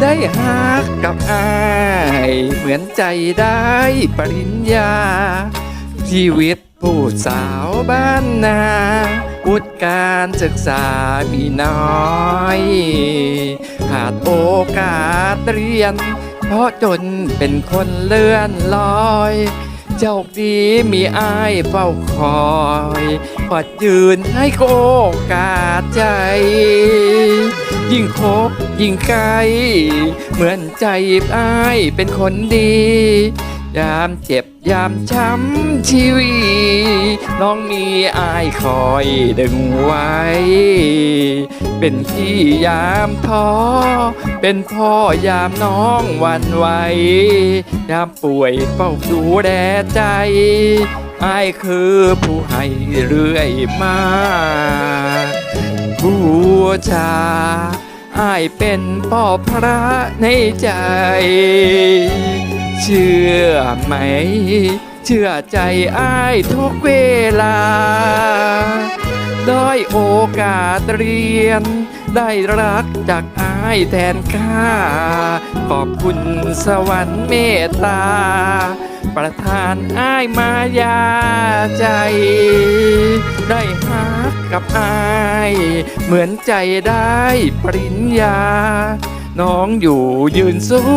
ได้ฮักกับอายเหมือนใจได้ปริญญา ชีวิตผู้สาวบ้านนาวุฒิการศึกษามีน้อยขาดโอกาสเรียน เพราะจนเป็นคนเลื่อนลอยโชคดีมีอายเฝ้าคอยพอดยืนให้โอกาสใจ ยิ่งคบ ยิ่งไกล เหมือนใจอ้ายเป็นคนดี ยามเจ็บยามช้ำชีวีน้องมีอายคอยดึงไว้ เป็นพี่ยามท้อ เป็นพ่อยามน้องวันไหวยามป่วยเฝ้าดูแลใจอายคือผู้ให้เรื่อยมาบูชา อายเป็นพ่อพระในใจ เชื่อไหม เชื่อใจอายทุกเวลาด้โอกาสเรียน ได้รักจากอายแทนค่า ขอบคุณสวรรค์เมตตา ประทานอ้ายมายาใจ ได้ฮักกับอาย เหมือนใจได้ปริญญา น้องอยู่ยืนสู้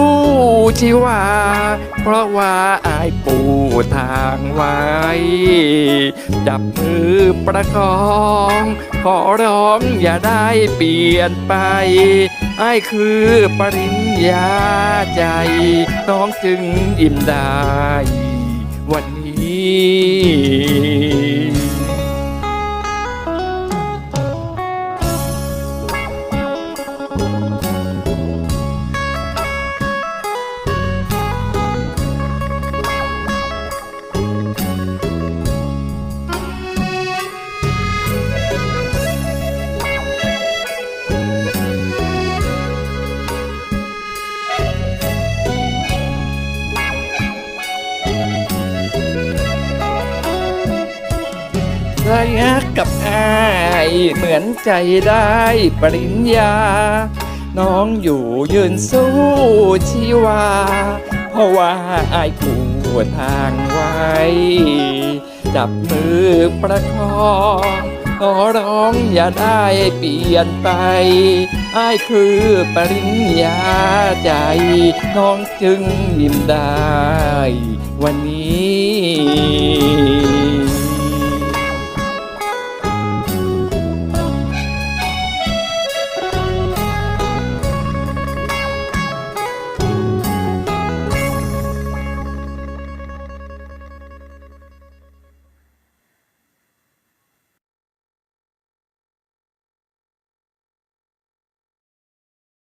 ชีวา เพราะว่าอายปูทางไว้ จับมือประคอง ขอร้องอย่าได้เปลี่ยนไป ไอ้คือปริญญาใจ น้องจึงอิ่มได้ วันนี้ ยะกับอายเหมือนใจได้ปริญญา น้องอยู่ยืนสู้ชีวา เพราะว่าอายผูทางไว้ จับมือประคองขอร้องอย่าได้เปลี่ยนไปอายคือปริญญาใจ น้องจึงยิ้มได้ วันนี้